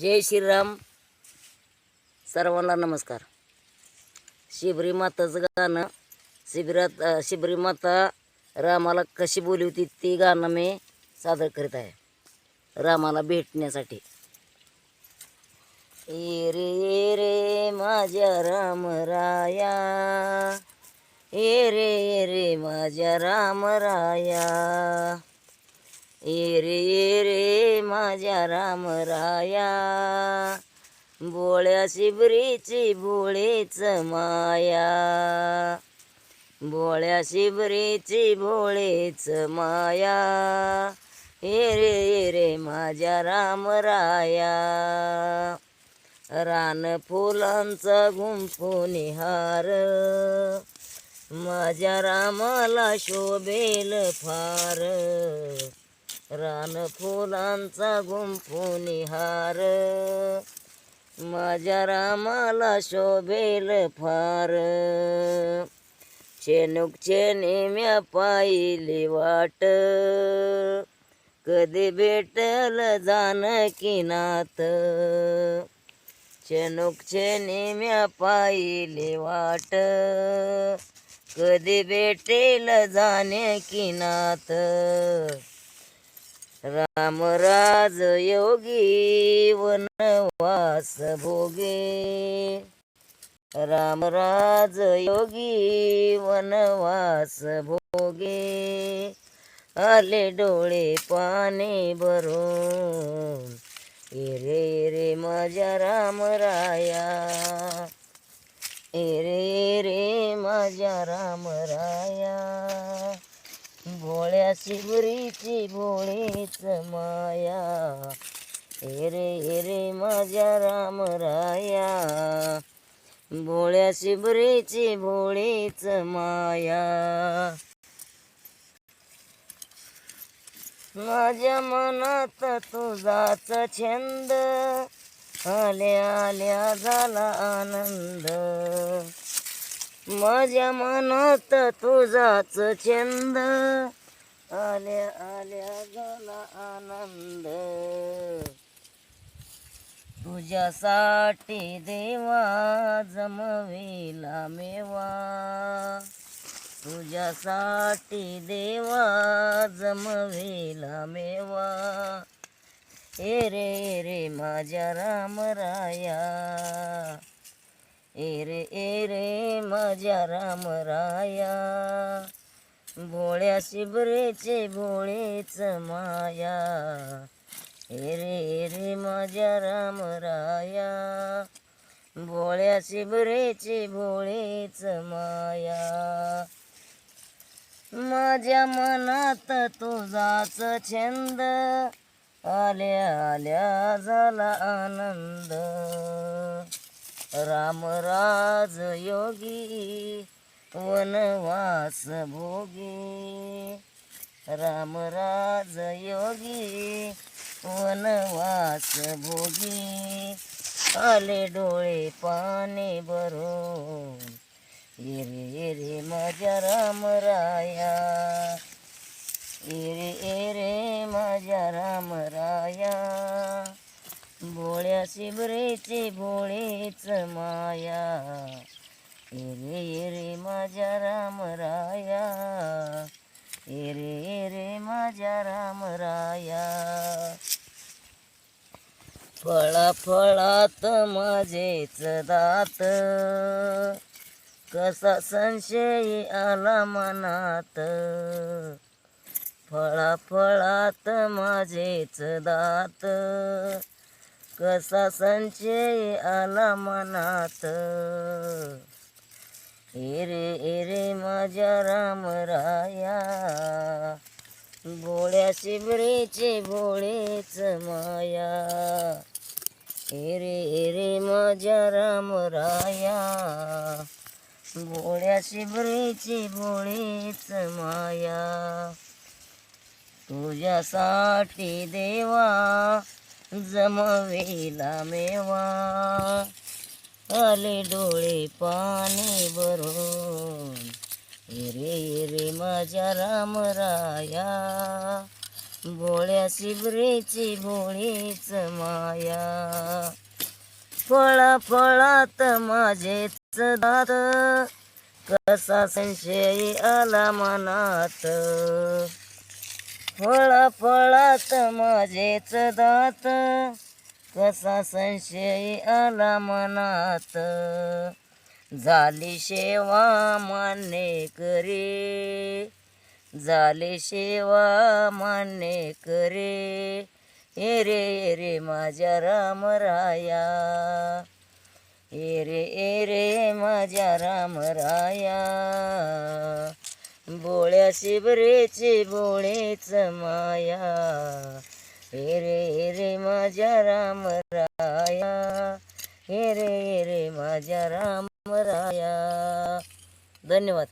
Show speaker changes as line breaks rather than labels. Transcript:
जय श्रीराम. सर्वांना नमस्कार. शिबरी माताचं गाणं शिबिरात शिबरी माता रामाला कशी बोली होती ती गाणं मी सादर करीत आहे. रामाला भेटण्यासाठी. ये रे ये रे माझ्या राम राया ये रे ये रे माझ्या राम राया ये रे ये रे माझ्या राम राया बोळ्या शिबरीची भोळेच माया. बोळ्या शिबरीची भोळेच माया. ये रे ये रे माझ्या राम राया रान फुलांचा गुंफून हार माझ्या रामाला शोभेल फार. रान फुलांचा गुंफून हार माझ्या रामाला शोभेल फार. चेनुकचे म्या पाहिली वाट. कधी भेटल जानकी नाथ? चेनुकचे म्या पाहिली वाट. कधी भेटेल जाणे की नात रामराज योगी वनवास भोगे. रामराज योगी वनवास भोगे. आले डोळे पाणी भरून. एरे रे माझ्या रामराया एरे रे माझ्या रामराया या शिबरीची भोळीच माया. हेरे हेरे माझ्या रामराया भोळ्या शिबरीची भोळीच माया. माझ्या मनात तुझाच छंद. आल्या आल्या झाला आनंद. माझ्या मनात तुझाच छंद. आल्या आल्या झाला आनंद. तुझ्यासाठी देवा जमविला मेवा. तुझ्यासाठी देवा जमविला मेवा. ए रे ए रे माझ्या रामराया ए रे ए रे माझ्या रामराया भोळ्या शिबरेचे भोळेच माया. हे रे रे माझ्या रामराया भोळ्या शिबरेचे भोळेच माया. माझ्या मनात तुझाच छंद. आल्या आल्या झाला आनंद. रामराज योगी. वनवास भोगी. रामराज योगी. वनवास भोगी. आले डोळे पाने भरून. येरे येरे माझ्या रामराया येरे येरे माझ्या रामराया भोळ्या शिबरेचे भोळेच माया. येरे येरे माझ्या रामराया येरे येरे माझ्या रामराया फळा फळात माझेच दात कसा संशय आला मनात फळा फळात माझेच दात कसा संशय आला मनात एरे एरे माझ्या रामराया गोळ्या शिबरेचे भोळेच माया. एरे एरे माझ्या रामराया गोळ्या शिबरेचे भोळेच माया. तुझ्यासाठी देवा जमवेला मेवा. आले डोळे पाणी भरून रे रे माझ्या रामराया भोळ्या शिबरेची भोळीच माया. फळा फळात माझेच दात कसा संशय आला मनात? फळा फळात माझेच दात कसा संशय आला मनात? झाली सेवा मान्य करे. झाली सेवा मान्य करे. ए रे ए रे माझ्या राम राया ए रे ए रे माझ्या राम राया बोळ्या शिबरेचे बोळेच माया. हे रे हे रे माझ्या राम राया. हे रे हे रे माझ्या राम राया. धन्यवाद.